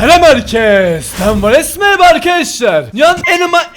Selam herkes. Ben Vales merhaba arkadaşlar. Dünyanın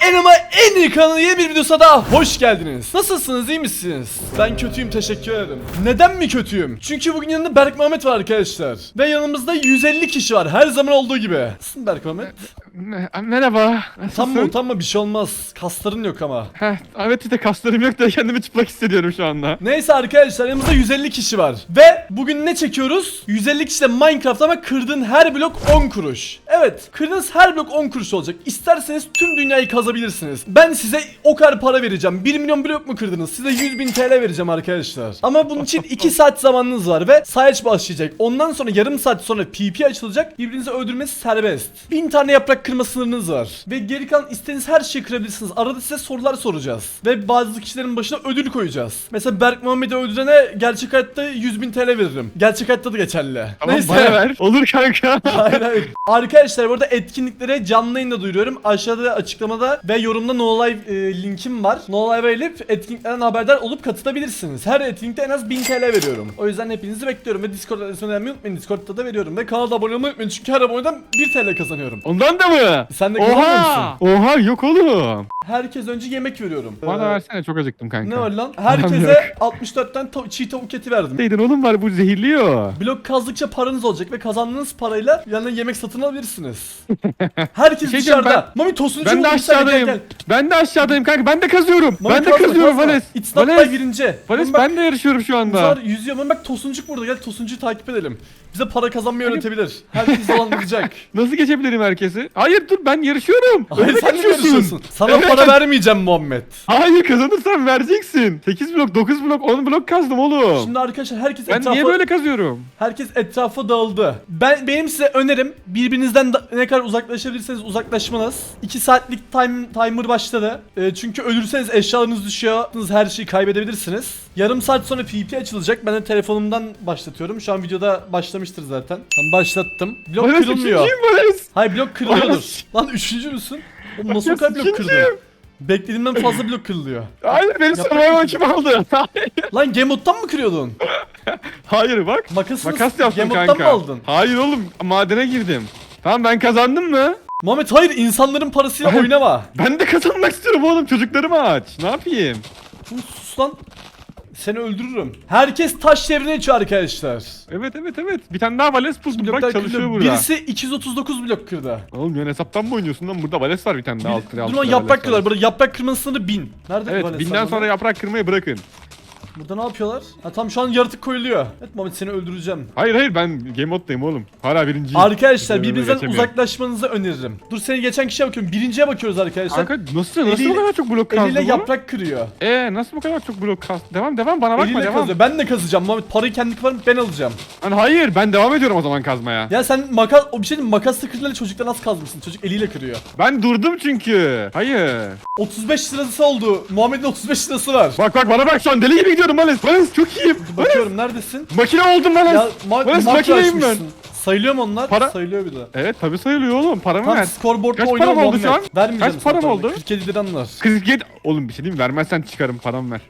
en ama en iyi kanalı yeni bir videosa daha hoş geldiniz. Nasılsınız iyi misiniz? Ben kötüyüm teşekkür ederim. Neden mi kötüyüm? Çünkü bugün yanında Berk Mehmet var arkadaşlar. Ve yanımızda 150 kişi var her zaman olduğu gibi. Nasılsın Berk Mehmet? Me- Merhaba. Utanma utanma bir şey olmaz. Kasların yok ama. Heh, evet işte kaslarım yok da kendimi çıplak hissediyorum şu anda. Neyse arkadaşlar yanımızda 150 kişi var. Ve bugün ne çekiyoruz? 150 kişi de Minecraft ama kırdığın her blok 10 kuruş. Evet kırdığınız her blok 10 kuruş olacak. İsterseniz tüm dünyayı kazabilirsiniz. Ben size o kadar para vereceğim. 1 milyon blok mu kırdınız? Size 100 bin TL vereceğim arkadaşlar. Ama bunun için 2 saat zamanınız var ve sayaç başlayacak. Ondan sonra yarım saat sonra PP açılacak. Birbirinizi öldürmesi serbest. 1000 tane yaprak kırma sınırınız var. Ve geri kalan istediğiniz her şeyi kırabilirsiniz. Arada size sorular soracağız. Ve bazı kişilerin başına ödül koyacağız. Mesela Berk Muhammed'i öldürene gerçek hayatta 100 bin TL veririm. Gerçek hayatta da geçerli. Tamam bana ver. Olur kanka. Hayır hayır. Arkadaşlar burada etkinliklere canlı yayında duyuruyorum. Aşağıda açıklamada ve yorumda No Live e, linkim var. No Live'a gelip etkinliklerden haberdar olup katılabilirsiniz. Her etkinlikte en az 1000 TL veriyorum. O yüzden hepinizi bekliyorum ve Discord adresini unutmayın. Discord'da da veriyorum ve kanala abone olmayı unutmayın çünkü her aboneden 1 TL kazanıyorum. Ondan da mı? Sen de Oha! musun? Oha yok oğlum. Herkes önce yemek veriyorum. Bana Ee, versene çok acıktım kanka. Ne var lan? Herkese 64 tane tav- çiğ tavuk eti verdim. Neydin oğlum var bu zehirliyor. Blok kazdıkça paranız olacak ve kazandığınız parayla yanına yemek satın alabilirsiniz. Herkes şey diyeceğim, dışarıda. Mami tosuncu Ben de buldum, sen gel, aşağıdayım. gel. Ben de aşağıdayım kanka. Ben de kazıyorum. Mami ben de kazma, kazıyorum kazma. Vales. It's not Vales. birinci. Vales bak, ben de yarışıyorum şu anda. Var yüzüyor. Mami bak tosuncuk burada. Gel tosuncuyu takip edelim. Bize para kazanmayı öğretebilir. Herkes dolandıracak. Nasıl geçebilirim herkesi? Hayır dur ben yarışıyorum. Hayır sen yarışıyorsun. Sana Evet. para vermeyeceğim Muhammed. Hayır kazanırsan vereceksin. 8 blok, 9 blok, 10 blok kazdım oğlum. Şimdi arkadaşlar herkes ben etrafa niye böyle kazıyorum? herkes etrafa dağıldı. Ben benim size önerim birbirinizden ne kadar uzaklaşabilirseniz uzaklaşmanız. 2 saatlik time timer başladı. Ee, çünkü ölürseniz eşyalarınız düşüyor. Her şeyi kaybedebilirsiniz. Yarım saat sonra PvP açılacak. Ben de telefonumdan başlatıyorum. Şu an videoda başlamıştır zaten. Tamam başlattım. Blok Vales kırılmıyor. üçüncüyüm Vales. Hayır blok kırılıyordur. Vales. Lan üçüncü müsün? Oğlum nasıl o Vales kadar blok ikinciyim. Beklediğimden fazla blok kırılıyor. Hayır benim Yaprak gibi. kim aldı? Hayır. Lan Game Mode'dan mı kırıyordun? Hayır bak. Makasını Makas yaptım Game Mode'dan kanka. mı aldın? Hayır oğlum madene girdim. Tamam ben kazandım mı? Muhammed hayır insanların parasıyla Hayır. oynama. Ben de kazanmak istiyorum oğlum çocuklarımı aç. Ne yapayım? Sus, sus lan. Seni öldürürüm. Herkes taş devrine içiyor arkadaşlar. Evet evet evet. Bir tane daha vales buldum. Bloklar Bak çalışıyor kırılıyor. burada. Birisi 239 blok kırdı. Oğlum yan hesaptan mı oynuyorsun lan? Burada vales var bir tane daha. alt kare, alt Durma kare yaprak vales kırıyorlar. var. Burada yaprak kırmanın sınırı 1000. Nerede bu Evet Vales binden var sonra yaprak kırmayı bırakın. Burada ne yapıyorlar? Ha tam şu an yaratık koyuluyor. Evet Muhammed seni öldüreceğim. Hayır hayır ben game moddayım oğlum. Hala birinciyim. Arkadaşlar birbirinizden uzaklaşmanızı öneririm. Dur seni geçen kişiye bakıyorum. Birinciye bakıyoruz arkadaşlar. Kanka nasıl nasıl Eliyle- bu kadar çok blok kazdı Eliyle bu? yaprak kırıyor. Ee nasıl bu kadar çok blok kazdı? Devam devam bana bakma Eliyle devam. kazıyor. Ben de kazacağım Muhammed. Parayı kendi kafanı ben alacağım. Hani hayır ben devam ediyorum o zaman kazmaya. Ya sen makas o bir şey diyeyim mi? makasla kırınca çocuktan az kazmışsın. Çocuk eliyle kırıyor. Ben durdum çünkü. Hayır. 35 lirası oldu. Muhammed'in 35 lirası var. Bak bak bana bak şu an deli gibi gidiyorum Vales. Vales çok iyiyim. Bakıyorum neredesin? Makine oldum Vales. Ya ma makro makineyim ben. açmışsın. Sayılıyor mu onlar? Para- Sayılıyor bir de. Evet tabi sayılıyor oğlum. Paramı Tam ver. scoreboard'da Kaç oynuyor param oldu şu an? Vermeyeceğim Kaç sana param paramı. oldu? 47 liran var. 47. Oğlum bir şey diyeyim mi? vermezsen çıkarım paramı ver.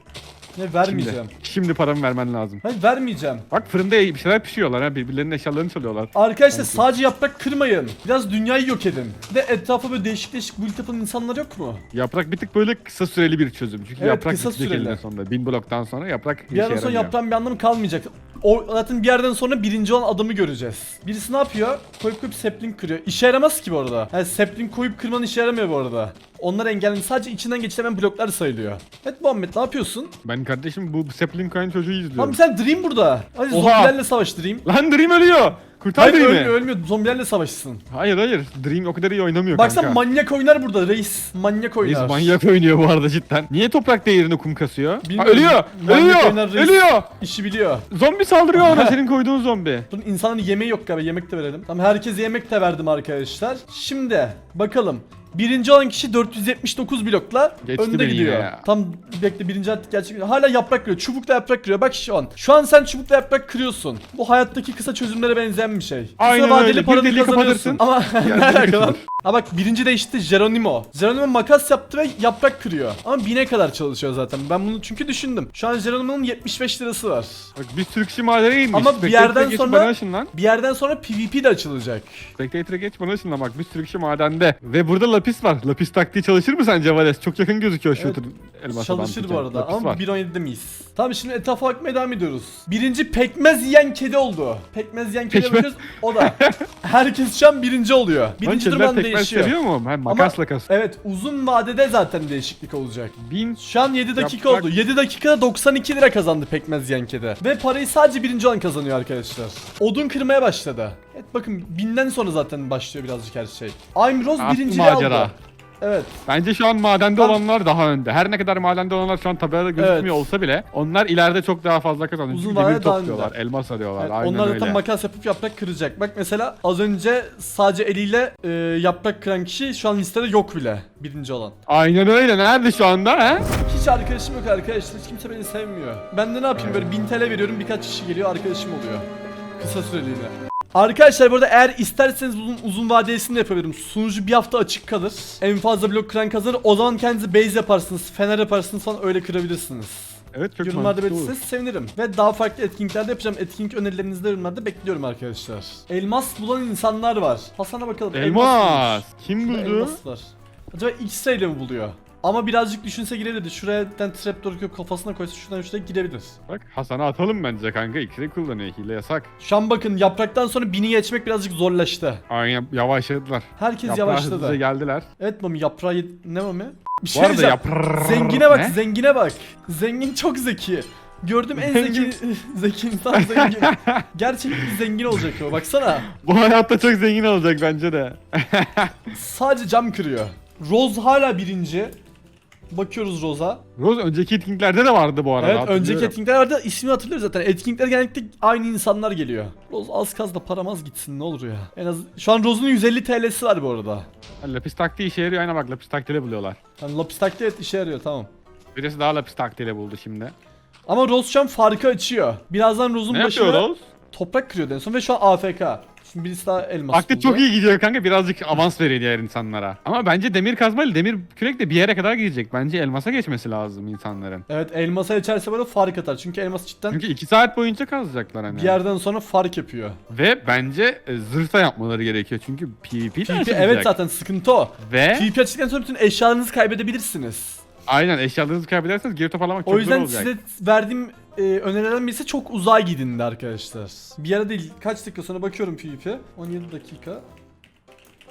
Ne vermeyeceğim. Şimdi. Şimdi paramı vermen lazım. Hayır vermeyeceğim. Bak fırında bir şeyler pişiriyorlar ha. Birbirlerinin eşyalarını çalıyorlar. Arkadaşlar sadece yaprak kırmayın. Biraz dünyayı yok edin. Bir de etrafa böyle değişik değişik build yapan insanlar yok mu? Yaprak bir tık böyle kısa süreli bir çözüm. Çünkü Evet, yaprak kısa süreli. sonunda. Bin bloktan sonra yaprak Bir yerden sonra yaprağın bir anlamı kalmayacak. O zaten bir yerden sonra birinci olan adamı göreceğiz. Birisi ne yapıyor? Koyup koyup sapling kırıyor. İşe yaramaz ki bu arada. Yani sapling koyup kırman işe yaramıyor bu arada. Onlar engellendi. Sadece içinden geçilen bloklar sayılıyor. Evet Muhammed ne yapıyorsun? Ben kardeşim bu Sapling Coin çocuğu izliyorum. Lan sen Dream burada. Hadi zombilerle savaş Dream. Lan Dream ölüyor. Kurtar Hayır Dream'i. ölmüyor. Zombilerle savaşsın. Hayır hayır. Dream o kadar iyi oynamıyor Baksana kanka. manyak oynar burada reis. Manyak oynar. Reis manyak oynuyor bu arada cidden. Niye toprak değerini kum kasıyor? Ha, Bilmiyorum. ölüyor. Manyak oynar Ölüyor. reis. Ölüyor. İşi biliyor. Zombi saldırıyor ona senin koyduğun zombi. Bunun insanların yemeği yok galiba. Yemek de verelim. Tamam herkese yemek de verdim arkadaşlar. Şimdi bakalım. Birinci olan kişi 479 blokla Geçti önde beni gidiyor. ya. Tam bekle birinci artık gerçek. Hala yaprak kırıyor. Çubukla yaprak kırıyor. Bak şu an. Şu an sen çubukla yaprak kırıyorsun. Bu hayattaki kısa çözümlere benzeyen bir şey. Kısa Aynen vadeli öyle. Bir paranı deliği kazanıyorsun. kapatırsın. Ama ne alaka lan? Ha bak birinci değişti Geronimo. Geronimo makas yaptı ve yaprak kırıyor. Ama bine kadar çalışıyor zaten. Ben bunu çünkü düşündüm. Şu an Geronimo'nun 75 lirası var. Bak bir sürü kişi madene inmiş. Ama bir Spectator'a yerden geç, sonra- Bana. Bir yerden sonra PvP de açılacak. Spectator'a geç bana ışınlan bak bir sürü kişi madende. Ve burada lapis var. Lapis taktiği çalışır mı sence Vales? Çok yakın gözüküyor şu Evet, elmas Çalışır bu arada Lapis ama var. 1.17'de miyiz? Tamam şimdi etrafa bakmaya devam ediyoruz. Birinci pekmez yiyen kedi oldu. Pekmez yiyen kedi bakıyoruz o da. Herkes şu an birinci oluyor. Birinci durumdan değişiyor. seviyor mu? Hem makasla kas. Evet uzun vadede zaten değişiklik olacak. Bin Şu an 7 dakika Yaprak- oldu. 7 dakikada 92 lira kazandı pekmez yiyen kedi. Ve parayı sadece birinci olan kazanıyor arkadaşlar. Odun kırmaya başladı. Evet bakın binden sonra zaten başlıyor birazcık her şey. I'm Rose Aslı birinciliği macera. aldı. Evet. Bence şu an madende Tam- olanlar daha önde. Her ne kadar madende olanlar şu an tabelada gözükmüyor Evet. olsa bile onlar ileride çok daha fazla kazanıyor. Uzun Çünkü demir daha topluyorlar, önde. elmas arıyorlar. Evet, Aynen onlar öyle. zaten makas yapıp yaprak kıracak. Bak mesela az önce sadece eliyle e, yaprak kıran kişi şu an listede yok bile. Birinci olan. Aynen öyle. Nerede şu anda he? Hiç arkadaşım yok arkadaşlar. Hiç kimse beni sevmiyor. Ben de ne yapayım böyle 1000 TL veriyorum birkaç kişi geliyor arkadaşım oluyor. Kısa süreliğine. Arkadaşlar burada eğer isterseniz uzun, uzun vadesini de yapabilirim. Sunucu bir hafta açık kalır. En fazla blok kıran kazanır. O zaman kendinize base yaparsınız, fener yaparsınız falan öyle kırabilirsiniz. Evet çok Yorumlarda belirtirseniz sevinirim. Ve daha farklı etkinliklerde yapacağım. Etkinlik önerilerinizi de yorumlarda bekliyorum arkadaşlar. Elmas bulan insanlar var. Hasan'a bakalım. Elmas. bulmuş. Kim buldu? Elmas var. Acaba X-ray ile mi buluyor? Ama birazcık düşünse girebilirdi. Şuraya bir tane trapdoor yok kafasına koysa şuradan şuraya girebilir. Bak Hasan'a atalım bence kanka. İkili kullanıyor. Hile yasak. Şu an bakın yapraktan sonra bini geçmek birazcık zorlaştı. Aynen yavaşladılar. Herkes Yaprağı hızlıca yavaşladı. geldiler. Evet mami yaprağı yed- ne mami? Bir Bu şey arada diyeceğim. yapr... Zengine bak, Ne? zengine bak. Zengin çok zeki. Gördüm en zeki zeki insan zengin. Gerçek bir zengin olacak o. Baksana. Bu hayatta çok zengin olacak bence de. Sadece cam kırıyor. Rose hala birinci. Bakıyoruz Rose'a. Rose önceki etkinliklerde de vardı bu arada. Evet önceki hatırlıyorum. etkinlikler vardı ismini hatırlıyoruz zaten. Etkinlikler genellikle aynı insanlar geliyor. Rose az kaz da paramaz gitsin ne olur ya. En az şu an Rose'un 150 TL'si var bu arada. Ha, Lapis taktiği işe yarıyor. Aynen bak lapis taktiğiyle buluyorlar. Yani lapis taktiği işe yarıyor tamam. Birisi daha lapis taktiğiyle buldu şimdi. Ama Rose şu an farkı açıyor. Birazdan Rose'un Ne başına yapıyor Rose? toprak kırıyordu en son ve şu an AFK. Şimdi birisi daha elmas Aktif buldu. çok iyi gidiyor kanka. Birazcık avans veriyor diğer insanlara. Ama bence demir kazmayla demir kürek de bir yere kadar gidecek. Bence elmasa geçmesi lazım insanların. Evet elmasa geçerse böyle fark atar. Çünkü elmas cidden Çünkü 2 saat boyunca kazacaklar hani. bir yerden sonra fark yapıyor. Ve bence e, zırh da yapmaları gerekiyor. Çünkü PvP de PvP açılacak. evet zaten sıkıntı o. Ve PvP açtıktan sonra bütün eşyalarınızı kaybedebilirsiniz. aynen eşyalarınızı kaybederseniz geri toparlamak çok O yüzden olacak. size verdiğim e, önerilerden birisi çok uzağa gidin de arkadaşlar. Bir yere değil kaç dakika sonra bakıyorum PvP. 17 dakika.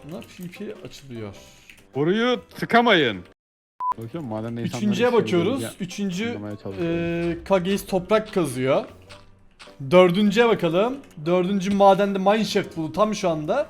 Buna PvP açılıyor. Boruyu tıkamayın. Bakıyorum madem insanlar Üçüncüye bakıyoruz. ya- Üçüncü anlamaya çalışıyorum. e, Kageis toprak kazıyor. Dördüncüye bakalım. Dördüncü madende mineshaft buldu tam şu anda.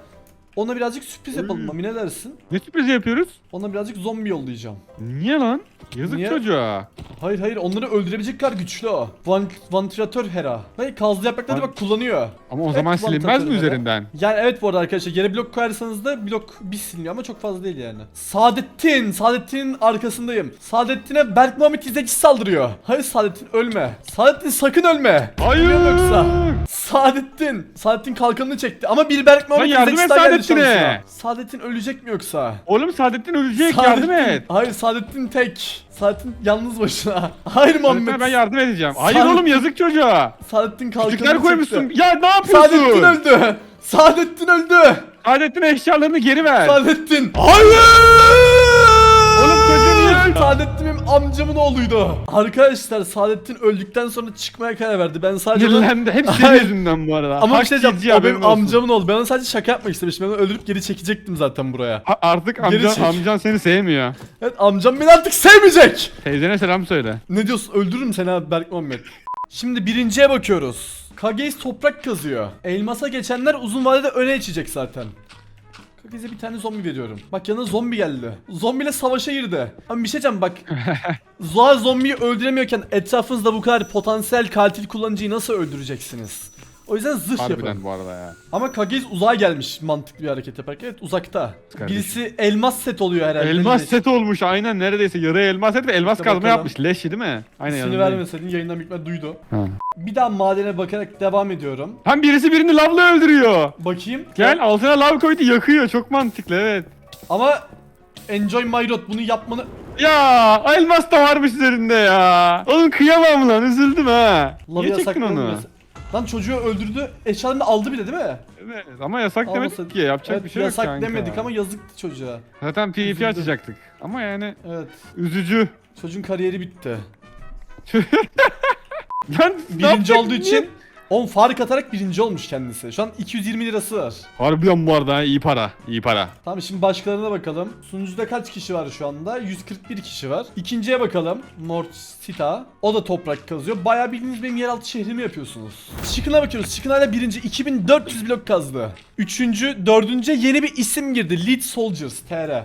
Ona birazcık sürpriz yapalım. Mami ne dersin? Ne sürprizi yapıyoruz? Ona birazcık zombi yollayacağım. Niye lan? Yazık Niye? çocuğa. Hayır hayır onları öldürebilecek kadar güçlü o. Van vantilatör hera. Hayır kazlı yaprakları Van- bak kullanıyor. Ama o Evet, zaman vantilatör silinmez mi hera. üzerinden? Yani evet bu arada arkadaşlar yere blok koyarsanız da blok bir siliniyor ama çok fazla değil yani. Saadettin, Saadettin'in arkasındayım. Saadettin'e Berk Muhammed izleyicisi saldırıyor. Hayır Saadettin ölme. Saadettin sakın ölme. Hayır. Yoksa. Saadettin. Saadettin kalkanını çekti ama bir Berk Muhammed yardım et Saadettin'e. Saadettin ölecek mi yoksa? Oğlum Saadettin ölecek yardım et. Hayır Saadettin tek. Saadettin yalnız başına. Hayır Muhammed. Saadettin'e ben yardım edeceğim. Hayır Saadettin- oğlum yazık çocuğa. Saadettin kalkanını Küçükler koymuşsun. çekti. Ya ne yapıyorsun? Saadettin öldü. Saadettin öldü. Saadettin eşyalarını geri ver. Saadettin. Hayır. Saadettin benim amcamın oğluydu. Arkadaşlar Saadettin öldükten sonra çıkmaya karar verdi. Ben sadece. Sinirlendi. Hep senin Hayır. yüzünden bu arada. Ama Hak bir şey diyeceğim. O benim olsun. amcamın oğlu. Ben onu sadece şaka yapmak istemiştim. Ben onu öldürüp geri çekecektim zaten buraya. Ha- artık Geri amcan seni sevmiyor. Evet amcam beni artık sevmeyecek. Teyzene selam söyle. Ne diyorsun? Öldürürüm seni abi Berk Muhammed. Şimdi birinciye bakıyoruz. Kageis toprak kazıyor. Elmasa geçenler uzun vadede öne geçecek zaten. Kageis'e bir tane zombi veriyorum. Bak yanına zombi geldi. Zombiyle savaşa girdi. Ama bir şey diyeceğim bak. Zoa zombiyi öldüremiyorken etrafınızda bu kadar potansiyel katil kullanıcıyı nasıl öldüreceksiniz? O yüzden zırh. Harbiden bu arada ya. Ama Kageyiz uzağa gelmiş mantıklı bir hareket yaparken. Evet uzakta. Kardeşim. Birisi elmas set oluyor herhalde. Elmas Ne- set olmuş aynen neredeyse yarı elmas set ve elmas Hadi kazma bakalım. yapmış. Leşi değil mi? Aynen İsmini yanındayım. vermeseydin yayından bitme duydu. Ha. Bir daha madene bakarak devam ediyorum. Hem birisi birini lavla öldürüyor. Bakayım. Gel altına lav koydu yakıyor çok mantıklı evet. Ama Enjoy My Road bunu yapmanı... Ya elmas da varmış üzerinde ya. Oğlum kıyamam lan üzüldüm ha. Niye çektin yasakladın onu? mesela. Lan çocuğu öldürdü. Eşyalarını aldı bile değil mi? Evet ama yasak Almasa- demedik ki yapacak Evet, bir şey yok yasak kanka. demedik ama yazıktı çocuğa. Zaten PvP Üzüldüm. açacaktık. Ama yani Evet. üzücü. Çocuğun kariyeri bitti. Lan ne Birinci olduğu için 10 fark atarak birinci olmuş kendisi. Şu an 220 lirası var. Harbiden bu arada ha, iyi para. iyi para. Tamam şimdi başkalarına bakalım. Sunucuda kaç kişi var şu anda? 141 kişi var. İkinciye bakalım. Mort Sita. O da toprak kazıyor. Bayağı bildiğiniz benim yeraltı şehrimi yapıyorsunuz. Chicken bakıyoruz. Chicken hala birinci. 2400 blok kazdı. Üçüncü, dördüncü yeni bir isim girdi. Lead Soldiers TR.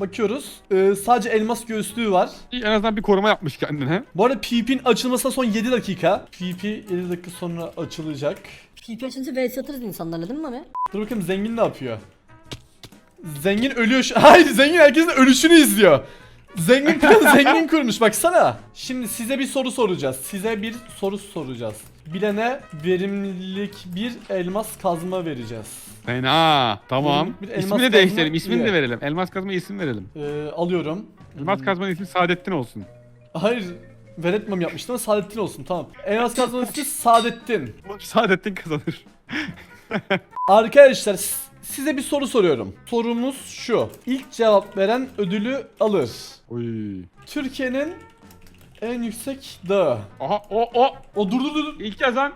Bakıyoruz. Ee, sadece elmas göğüslüğü var. En azından bir koruma yapmış kendine. Bu arada PvP'nin açılmasına son 7 dakika. PvP 7 dakika sonra açılacak. PP açınca vs atarız insanlarla değil mi Mami? Dur bakalım zengin ne yapıyor? Zengin ölüyor şu... Hayır zengin herkesin ölüşünü izliyor. Zengin planı zengin kurmuş baksana. Şimdi size bir soru soracağız. Size bir soru soracağız. Bilene verimlilik bir elmas kazma vereceğiz. Fena. Tamam. Bir elmas İsmini de kazma değiştirelim. İsmini de verelim. Elmas kazma isim verelim. Ee, alıyorum. Elmas kazmanın ismi Saadettin olsun. Hayır. Veretmem yapmıştım ama Saadettin olsun tamam. Elmas kazmanın ismi Saadettin. Saadettin kazanır. Arkadaşlar s- size bir soru soruyorum. Sorumuz şu. İlk cevap veren ödülü alır. Oy. Türkiye'nin en yüksek dağı. Aha o o. O dur dur dur. İlk yazan.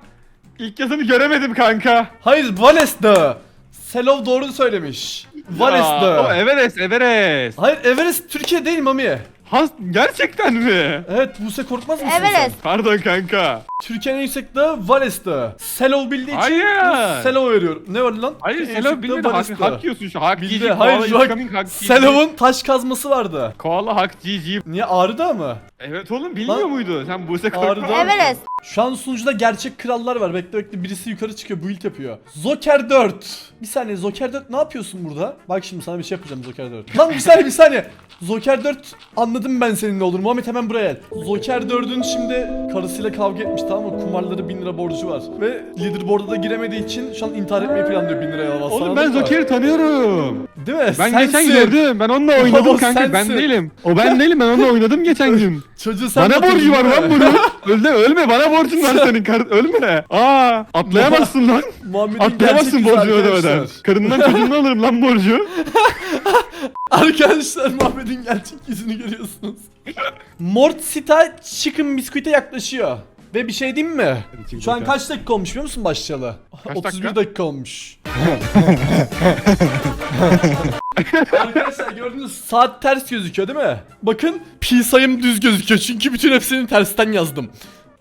İlk yazanı göremedim kanka. Hayır Vales Dağı. Selov doğru söylemiş. Vales Dağı. O Everest, Everest. Hayır Everest Türkiye değil Mami. Has gerçekten mi? Evet Buse korkmaz mısın sen? Everest. Pardon kanka. Türkiye'nin en yüksek dağı Vales Dağı. Selov bildiği için Hayır. Selov veriyorum. Ne var lan? Hayır En Selov yüksek dağı bilmedi. Vales Hak, Dağı. hak yiyorsun şu. Hak Bildi. Hayır şu hak. Selov'un taş kazması vardı. Koala hak GG. Niye Ağrı Dağı mı? Evet oğlum bilmiyor Lan- muydu? Sen Buse Ağrı'da- korkma. Everest. Şu an sunucuda gerçek krallar var. Bekle bekle birisi yukarı çıkıyor build yapıyor. Zoker 4. Bir saniye Zoker 4 ne yapıyorsun burada? Bak şimdi sana bir şey yapacağım Zoker 4. Lan bir saniye bir saniye. Zoker 4 anladım ben senin ne olur. Muhammed hemen buraya gel. Zoker 4'ün şimdi karısıyla kavga etmiş tamam mı? Kumarları 1000 lira borcu var. Ve leaderboard'a da giremediği için şu an intihar etmeyi planlıyor 1000 liraya alamaz. Oğlum ben Zoker'i tanıyorum. Değil mi? Ben Sensin. geçen gördüm. Ben onunla oynadım O kanka. Ben sensin. değilim. O ben değilim. Ben onunla oynadım geçen gün. Çocuğu sen bana borcu var lan bunun. Ölme ölme bana borcun var senin. Kar ölme. Aa atlayamazsın lan. Muhammed'in gerçek Atlayamazsın yüzü borcunu ödemeden. arkadaşlar. Karından çocuğundan alırım lan borcu. Arkadaşlar Muhammed'in gerçek yüzünü görüyorsunuz. Mort Sita Chicken Biscuit'e yaklaşıyor. Ve bir şey diyeyim mi? Şu an kaç dakika olmuş biliyor musun başlayalı? Kaç 31 dakika? dakika, olmuş. Arkadaşlar gördüğünüz saat ters gözüküyor değil mi? Bakın pi sayım düz gözüküyor çünkü bütün hepsini tersten yazdım.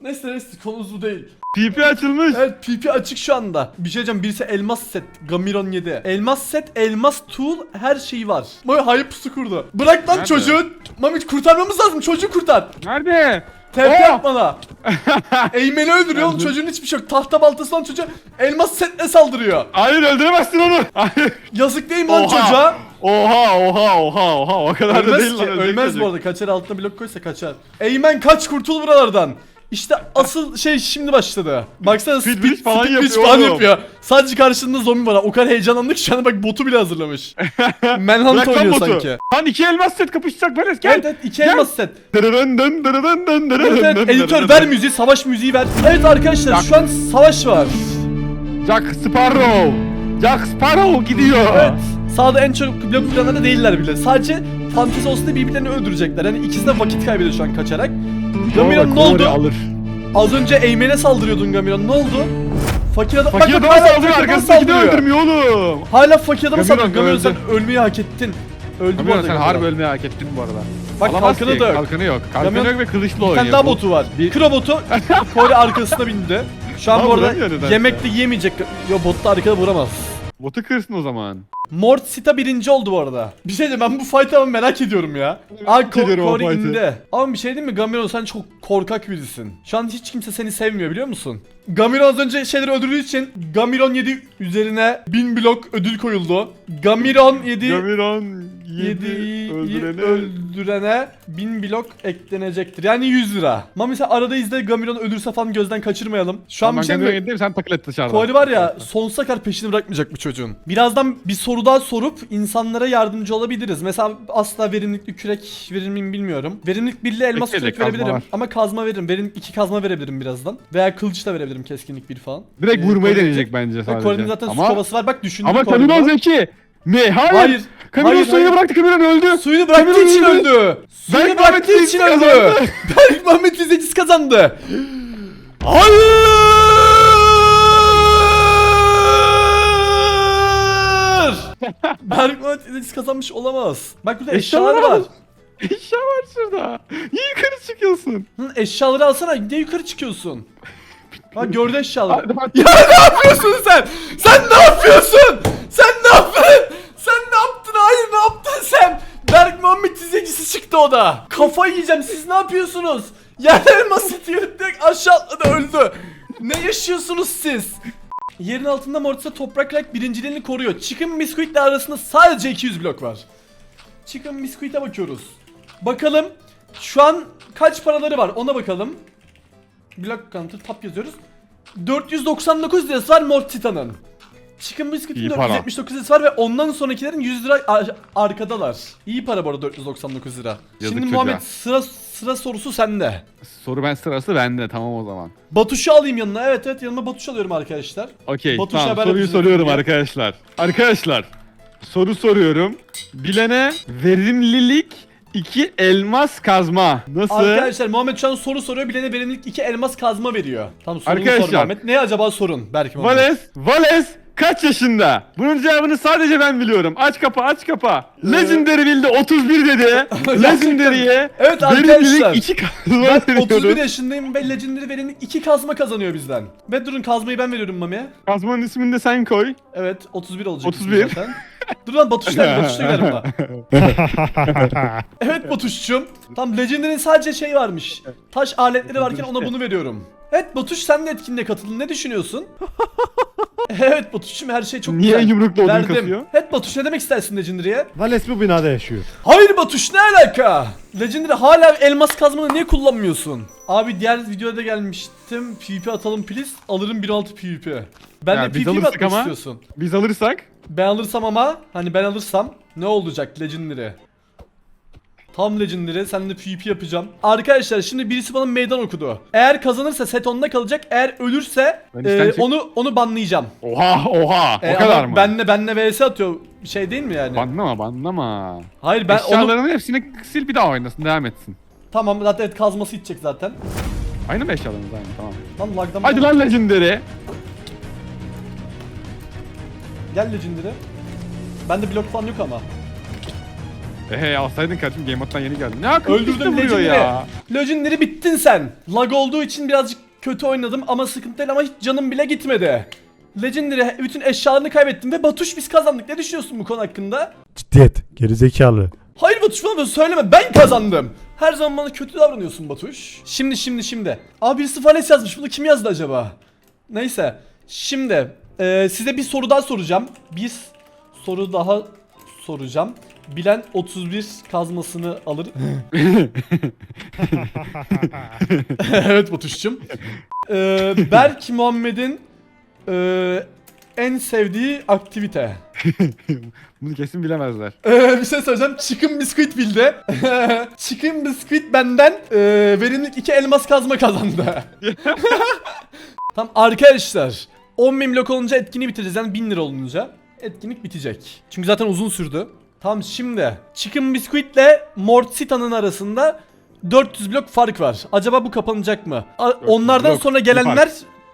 Neyse neyse konumuz bu değil. PP açılmış. Evet PP açık şu anda. Bir şey diyeceğim birisi elmas set Gamiron 7. Elmas set, elmas tool her şeyi var. Mami hayır pusu kurdu. Bırak lan Nerede? çocuğu. Mami kurtarmamız lazım çocuğu kurtar. Nerede? TP Oo! yap bana. Eğmeni öldürüyor oğlum çocuğun hiçbir şey yok. Tahta baltası lan çocuğa elmas setle saldırıyor. Hayır öldüremezsin onu. Hayır. Yazık değil mi lan Oha. çocuğa? Oha oha oha oha o kadar da Ölmez değil ki. lan. ölecek Ölmez çocuk. bu arada. Kaçar altına blok koysa kaçar. Eymen kaç kurtul buralardan. İşte asıl şey şimdi başladı. Baksana Speed speed, falan speed yapıyor falan oğlum. yapıyor. Sadece karşında zombi var. O kadar heyecanlandık ki şu anda bak botu bile hazırlamış. Manhunt Bırak lan oynuyor botu. sanki. Lan iki elmas set kapışacak Beres gel. Evet evet iki elmas set. Dırırın dın dırırın dın dırırın Evet evet dın editör dırırın ver dın. müziği savaş müziği ver. Evet arkadaşlar şu an savaş var. Jack Sparrow. Jack Sparrow gidiyor. Evet. Sağda en çok blok planlarda değiller bile. Sadece fantezi olsun diye birbirlerini öldürecekler. Yani ikisi de vakit kaybediyor şu an kaçarak. Gamiron ne oldu? Alır. Az önce Eymen'e saldırıyordun Gamiron. Ne oldu? Fakir adam Fakir bak, hala saldırıyor arkasındakini saldırıyor. öldürmüyor oğlum. Hala fakir adamı saldırıyor. Gamiron sen ölmeyi hak ettin. Öldü Gamiron sen harbi ölmeyi hak ettin bu arada. Bak Alamaz kalkanı da yok. Kalkanı yok. Kalkanı yok ve kılıçlı Bir oynuyor. tane daha botu var. bir- Kro botu Kore arkasına bindi. Şu an bu arada yemek de yemeyecek. Yo bot da arkada vuramaz. Botu kırsın o zaman. Mort Sita birinci oldu bu arada. Bir şey diyeyim ben bu fight'ı ama merak ediyorum ya. Aa ediyorum o Cory fight'ı. indi. Ama bir şey diyeyim mi Gamiron sen çok korkak birisin. Şu an hiç kimse seni sevmiyor biliyor musun? Gamiron az önce şeyleri öldürdüğü için Gamiron 7 üzerine 1000 blok ödül koyuldu. Gamiron 7 Gamiron 7 7 öldürene. öldürene 1000 blok eklenecektir. Yani 100 lira. Mami sen arada izle Gamiron ölürse falan gözden kaçırmayalım. Şu an bir şey mi? Sen takıl et dışarıda. Koli var ya sonsuza kadar peşini bırakmayacak bu çocuğun. Birazdan bir soru daha sorup insanlara yardımcı olabiliriz. Mesela asla verimlilik kürek verir miyim bilmiyorum. Verimlilik birli elmas de kürek verebilirim. var. Ama kazma veririm. Verimlilik iki kazma verebilirim birazdan. Veya kılıç da verebilirim keskinlik bir falan. Direkt Ee, vurmayı deneyecek bence sadece. Cory'nin zaten su ama, kovası var. Bak düşündüm ama Cory'ni. Gamiron zeki. Ne? Hayır. Hayır. Gamiron Hayır, suyunu hayır. bıraktı Gamiron öldü. Suyunu bıraktığı Gamiron için öldü. öldü. Suyunu Berk bıraktığı için öldü. kazandı. Berk Muhammed Aziz kazandı. Hayır! Berk Aziz kazanmış olamaz. Bak burada Eşyalar var. Eşya var şurada. Niye yukarı çıkıyorsun? Hı, eşyaları alsana. Niye yukarı çıkıyorsun? Ha gördü eşyaları. Bak. Ya ne yapıyorsun sen? Sen ne yapıyorsun? Sen ne yaptın? Sen ne yaptın? Hayır ne yaptın sen? Berk Muhammed izleyicisi çıktı o da. Kafayı yiyeceğim siz ne yapıyorsunuz? Yerden masit yürüp direkt aşağı atladı öldü. Ne yaşıyorsunuz siz? Yerin altında Mortis'e toprak like birinciliğini koruyor. Chicken Biscuit ile arasında sadece 200 blok var. Chicken Biscuit'e bakıyoruz. Bakalım şu an kaç paraları var ona bakalım. Block counter tap yazıyoruz. 499 lirası var Mortita'nın. Chicken Biscuit'in İyi para. 479 lirası var ve ondan sonrakilerin 100 lira ar- arkadalar. İyi para bu arada 499 lira. Yazık Şimdi çocuğa. Muhammed sıra sıra sorusu sende. Soru ben sırası bende tamam o zaman. Batuş'u alayım yanına. Evet evet yanıma Batuş alıyorum arkadaşlar. Okey Batuş tamam haber soruyu bize soruyorum arkadaşlar. Arkadaşlar soru soruyorum. Bilene verimlilik 2 elmas kazma. Nasıl? Arkadaşlar Muhammed şu an soru soruyor. Bilene verimlilik 2 elmas kazma veriyor. Tamam sorunu sor Arkadaşlar. Muhammed. Ne acaba sorun? Belki Muhammed. Vales, Vales kaç yaşında? Bunun cevabını sadece ben biliyorum. Aç kapa, aç kapa. Legendary bildi 31 dedi. Legendary'e Evet arkadaşlar. 2 kazma Ben 31 veriyoruz. yaşındayım ve Legendary verimlilik 2 kazma kazanıyor bizden. Ve durun kazmayı ben veriyorum Mami'ye. Kazmanın ismini de sen koy. Evet 31 olacak 31. ismi zaten. Dur lan Batuş nerede? Batuş da evet Batuş'cum. Tam Legendary'nin sadece şey varmış. Taş aletleri varken ona bunu veriyorum. Evet Batuş sen de etkinliğe katıldın. Ne düşünüyorsun? evet Batuş'cum her şey çok Niye güzel. yumrukla odun Verdim. kasıyor? Evet Batuş ne demek istersin Legendary'e? Vales bu binada yaşıyor. Hayır Batuş ne alaka? Legendary hala elmas kazmanı niye kullanmıyorsun? Abi diğer videoda da gelmiştim. PvP atalım please. Alırım 1.6 PvP. Ben Ya de biz PvP mi alırsak atmak ama- istiyorsun? Biz alırsak Ben alırsam ama hani ben alırsam ne olacak Legendary? Tam Legendary sen de PvP yapacağım. Arkadaşlar şimdi birisi bana meydan okudu. Eğer kazanırsa set onda kalacak. Eğer ölürse Ben e, onu onu banlayacağım. oha oha E, o kadar mı? Benle benle vs atıyor. Şey değil mi yani? Banlama banlama. Hayır ben onu Eşyalarının hepsini sil bir daha oynasın devam etsin. tamam zaten evet, kazması gidecek zaten. Aynı mı eşyalarınız aynı tamam. Lan lagdan Hadi lan Legendary. Gel Legendary. Bende blok falan yok ama. Ehe alsaydın kardeşim Game Mode'dan yeni geldin. Ne akıl işte Öldürdüm vuruyor ya. Legendary bittin sen. Lag olduğu için birazcık kötü oynadım ama sıkıntı değil ama hiç canım bile gitmedi. Legendary bütün eşyalarını kaybettim ve Batuş biz kazandık. Ne düşünüyorsun bu konu hakkında? Ciddiyet. Gerizekalı. Hayır Batuş bana böyle söyleme ben kazandım. Her zaman bana kötü davranıyorsun Batuş. Şimdi şimdi şimdi. Abi birisi Fales yazmış bunu kim yazdı acaba? Neyse. Şimdi e, size bir soru daha soracağım. Bir soru daha soracağım. Bilen 31 kazmasını alır. evet Batuş'cum. Ee, Berk Muhammed'in e, en sevdiği aktivite. Bunu kesin bilemezler. Ee, bir şey söyleyeceğim. Chicken Biscuit bildi. Chicken Biscuit benden e, verimlilik 2 elmas kazma kazandı. Tamam arkadaşlar. 10.000 blok olunca etkinliği bitireceğiz. Yani 1000 lira olunca etkinlik bitecek. Çünkü zaten uzun sürdü. Tamam şimdi Chicken Biscuit ile Mortsita'nın arasında 400 blok fark var. Acaba bu kapanacak mı? A- onlardan blok, sonra gelenler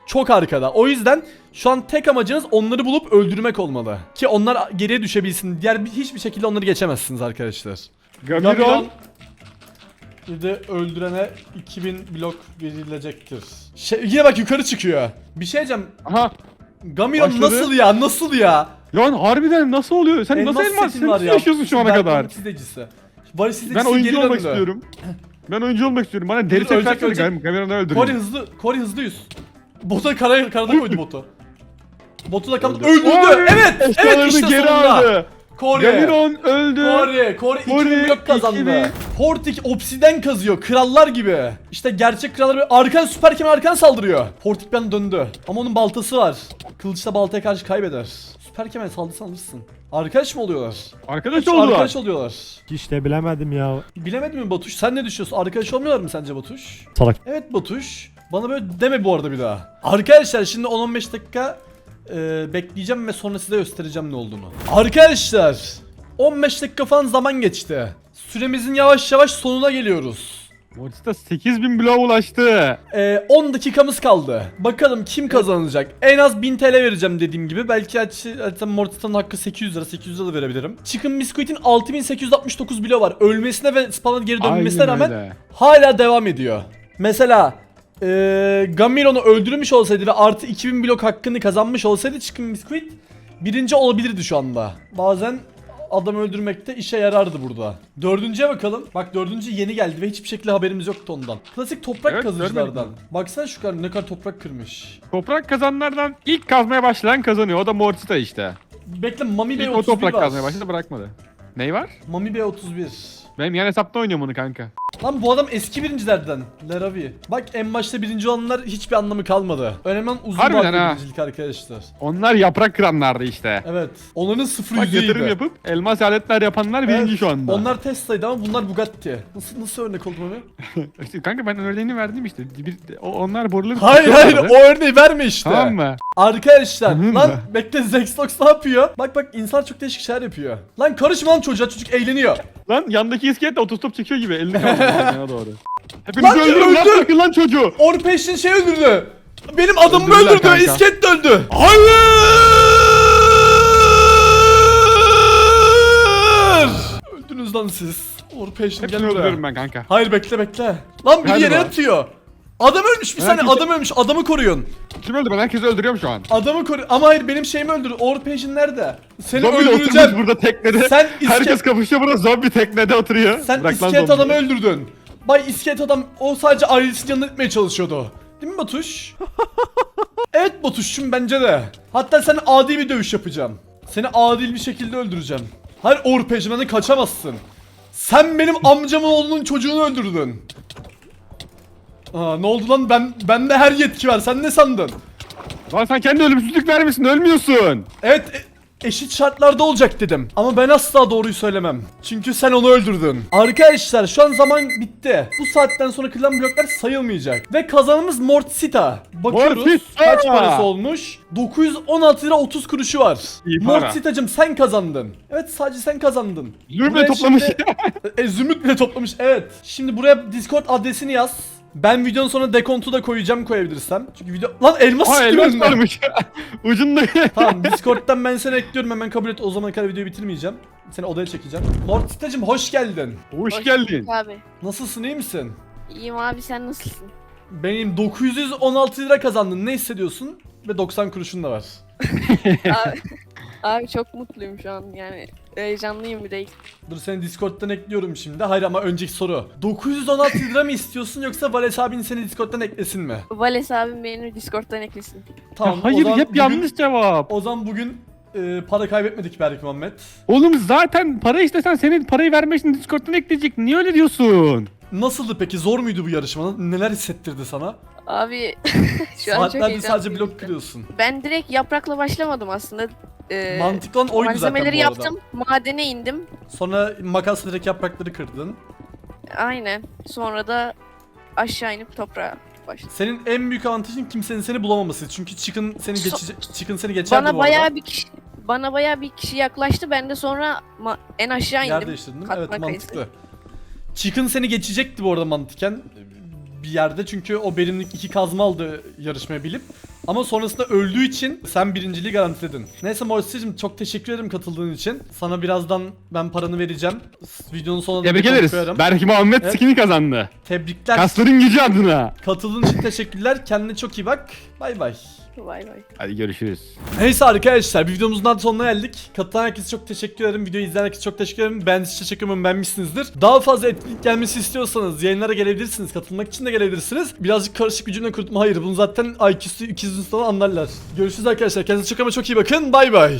çok arkada. O yüzden şu an tek amacınız onları bulup öldürmek olmalı. Ki onlar geriye düşebilsin. Diğer bir- hiçbir şekilde onları geçemezsiniz arkadaşlar. Gamiron. Gamiron bir de öldürene 2000 blok verilecektir. Şey, yine bak yukarı çıkıyor. Bir şey diyeceğim. Aha. Gamiron Başladı. nasıl ya? Nasıl ya? Lan harbiden nasıl oluyor? Sen nasıl elmas? setin Sen nasıl yaşıyorsun şu ana kadar? izleyicisi. Varis Ben izleyicisi oyuncu olmak döndü. istiyorum. Ben oyuncu olmak istiyorum. Bana deri Dur, set ölecek, versene ölecek. kameranı Kori öldüreyim. hızlı, Kori hızlı yüz. Bota kara, karada koydu botu. Botu da kaptı. Öldü. Öldürdü. Oy! Evet, evet Eşyalarını işte geri sonunda. aldı. Kori. Gamiron öldü. Kori, Kori 2000 Kori, blok kazandı. 2000. Portik obsiden kazıyor, krallar gibi. İşte gerçek krallar böyle arkan süper kemer arkan saldırıyor. Portik ben döndü. Ama onun baltası var. Kılıçla baltaya karşı kaybeder. Süper kemer saldırsan alırsın. Arkadaş mı oluyorlar? Arkadaş oldular. Arkadaş oluyorlar. Hiç de bilemedim ya. Bilemedim mi Batuş? Sen ne düşünüyorsun? Arkadaş olmuyorlar mı sence Batuş? Salak. Evet Batuş. Bana böyle deme bu arada bir daha. Arkadaşlar şimdi 10-15 dakika e, bekleyeceğim ve sonra size göstereceğim ne olduğunu. Arkadaşlar 15 dakika falan zaman geçti. Süremizin yavaş yavaş sonuna geliyoruz. Mortis'ta 8000 bloğa ulaştı. E, 10 dakikamız kaldı. Bakalım kim kazanacak? En az 1000 TL vereceğim dediğim gibi. Belki açı- Mortis'tan hakkı 800 lira 800 lira da verebilirim. Chicken Biscuit'in 6869 bilo var. Ölmesine ve spawn'a geri dönmesine Aynen rağmen öyle. hala devam ediyor. Mesela eee Gamiron'u öldürmüş olsaydı ve artı 2000 blok hakkını kazanmış olsaydı Chicken Biscuit birinci olabilirdi şu anda. Bazen adam öldürmekte işe yarardı burada. Dördüncüye bakalım. Bak dördüncü yeni geldi ve hiçbir şekilde haberimiz yoktu ondan. Klasik toprak Evet, kazıcılardan. Baksana şu kadar ne kadar toprak kırmış. Toprak kazanlardan ilk kazmaya başlayan kazanıyor. O da Mortis'ta işte. Bekle Mami Bey İlk o 31 toprak var. kazmaya başladı bırakmadı. Ney var? Mami Bey 31. Benim yan hesapta oynuyorum onu kanka. Lan bu adam eski birincilerden. Leravi. Bak en başta birinci olanlar hiçbir anlamı kalmadı. Önemli olan uzun Harbiden vadeli ha. birincilik arkadaşlar. Onlar yaprak kıranlardı işte. Evet. Onların sıfır Bak yüzeyiydi. yatırım yapıp elmas aletler yapanlar birinci Evet, şu anda. Onlar Tesla'ydı ama bunlar Bugatti. Nasıl nasıl örnek oldu Mami? İşte kanka ben örneğini verdim işte. Bir, o- onlar boruları Hayır hayır o örneği verme işte. Tamam mı? Arkadaşlar Tamam lan mı? bekle Zexlox ne yapıyor? Bak bak insan çok değişik şeyler yapıyor. Lan karışma lan çocuğa çocuk eğleniyor. Lan yandaki iskelet de otostop çekiyor gibi elini yana doğru. Lan Hepinizi öldürün lan öldü! bırakın lan çocuğu. Orpeş'in şey öldürdü. Benim adamımı Öldürdüler öldürdü. kanka. İsket de öldü. Hayır! Öldünüz lan siz. Orpeş'in gel Hepsini buraya. öldürürüm ben kanka. Hayır bekle bekle. Lan biri Hadi yere lan. atıyor. Adam ölmüş bir saniye Herkes- adam ölmüş adamı koruyun. Kim öldü ben herkesi öldürüyorum şu an. Adamı koru ama hayır benim şeyimi öldür. Orpeş'in nerede? Seni Zombi oturmuş öldüreceğim. burada teknede. Sen isket- Herkes kapışıyor burada zombi teknede oturuyor. Sen Bırak lan iskelet zombiyi. adamı öldürdün. Bay iskelet adam o sadece ailesini yanına etmeye çalışıyordu. Değil mi Batuş? evet Batuş'cum bence de. Hatta sen adil bir dövüş yapacağım. Seni adil bir şekilde öldüreceğim. Hayır Orpeş'imden kaçamazsın. Sen benim amcamın oğlunun çocuğunu öldürdün. Aa, ne oldu lan ben bende her yetki var sen ne sandın? Lan sen kendi ölümsüzlük vermişsin ölmüyorsun. Evet e- eşit şartlarda olacak dedim. Ama ben asla doğruyu söylemem. Çünkü sen onu öldürdün. Arkadaşlar şu an zaman bitti. Bu saatten sonra kırılan bloklar sayılmayacak. Ve kazanımız Mortsita. Bakıyoruz Mortsita! kaç parası olmuş? 916 lira 30 kuruşu var. İyi para. Mortsita'cım sen kazandın. Evet sadece sen kazandın. Zümrüt Buraya toplamış. şimdi- e, Zümrüt bile toplamış evet. Şimdi buraya Discord adresini yaz. Ben videonun sonuna dekontu da koyacağım koyabilirsem. Çünkü video... Lan elmas Aa çıktı elmas varmış. Ucunda. Tamam Discord'dan ben seni ekliyorum hemen kabul et o zamana kadar videoyu bitirmeyeceğim. Seni odaya çekeceğim. Lord Sitacım hoş geldin. Hoş Hoş geldin. Abi. Nasılsın iyi misin? İyiyim abi sen nasılsın? Benim 916 lira kazandın ne hissediyorsun? Ve 90 kuruşun da var. abi, abi çok mutluyum şu an yani heyecanlıyım bir de. Dur seni Discord'dan ekliyorum şimdi. Hayır ama önceki soru. 916 lira mı istiyorsun yoksa Vales abin seni Discord'dan eklesin mi? Vales abim beni Discord'dan eklesin. Tamam Ya hayır zaman hep bugün- yanlış cevap. O zaman bugün e, para kaybetmedik Berk Muhammed. Oğlum zaten para istesen senin parayı vermek için Discord'dan ekleyecek. Niye öyle diyorsun? Nasıldı peki? Zor muydu bu yarışma? Neler hissettirdi sana? Abi şu an çok sadece heyecanlıyım. blok kırıyorsun. Ben direkt yaprakla başlamadım aslında. Ee, Mantıklı olan oydu zaten bu malzemeleri arada. yaptım, madene indim. Sonra makasla direkt yaprakları kırdın. Aynen. Sonra da aşağı inip toprağa başladım. Senin en büyük avantajın kimsenin seni bulamaması. Çünkü Chicken seni So- geçecek, Chicken seni geçerdi Bana bu arada. bayağı bir kişi bana bayağı bir kişi yaklaştı. Ben de sonra ma- en aşağı Yer indim. değiştirdin değil mi? Evet kayısı. mantıklı. Chicken seni geçecekti bu arada mantıken bir yerde çünkü o benimlik iki kazma aldı yarışmaya bilip. Ama sonrasında öldüğü için sen birinciliği garantiledin. Neyse Moistir'cim çok teşekkür ederim katıldığın için. Sana birazdan ben paranı vereceğim. Videonun sonuna Tebrik da ederiz. koyarım. Berk Muhammed Evet. skin'i kazandı. Tebrikler. Kasların gücü adına. Katıldığın için teşekkürler. Kendine çok iyi bak. Bay bay. Vay vay. Hadi görüşürüz. Neyse arkadaşlar bir videomuzun daha sonuna geldik. Katılan herkese çok teşekkür ederim. Videoyu izleyen herkese çok teşekkür ederim. Ben size teşekkür ederim. Beğenmişsinizdir. Daha fazla etkinlik gelmesi istiyorsanız yayınlara gelebilirsiniz. Katılmak için de gelebilirsiniz. Birazcık karışık bir cümle kurutma. Hayır bunun zaten IQ'su 200 500 anlarlar. Görüşürüz arkadaşlar. Kendinize çok ama çok iyi bakın. Bay bay.